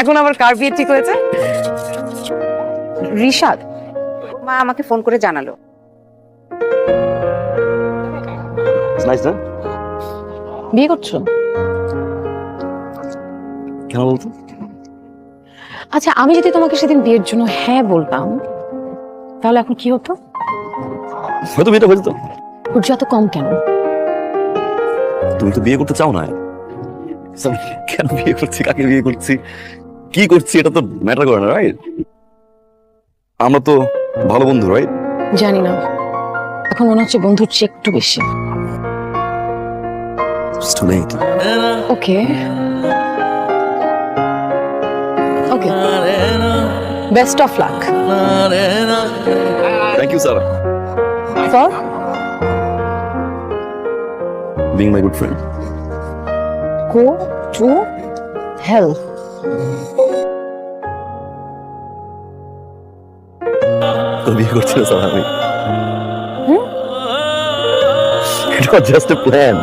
এখন আবার কার বিয়ে ঠিক হয়েছে? রিশাদ মা আমাকে ফোন করে জানালো। বিয়ে করছ? কেন বলতো আচ্ছা আমি যদি তোমাকে সেদিন বিয়ের জন্য হ্যাঁ বলতাম তাহলে এখন কি হতো? হয়তো বিয়েটা হয়ে যেত। কম কেন? তুমি তো বিয়ে করতে চাও না। কেন বিয়ে করছি? কাকে বিয়ে করছি? কি করছি? এটা তো ম্যাটার করে না রাইট আমরা তো ভালো বন্ধু রাইট জানি না। এখন মনে হচ্ছে বন্ধুর চেয়ে একটু বেশি। Okay okay best of luck thank you sir for being my good friend go to hell তো বিয়ে করছি না স্যার আমি এটা জাস্ট এ প্ল্যান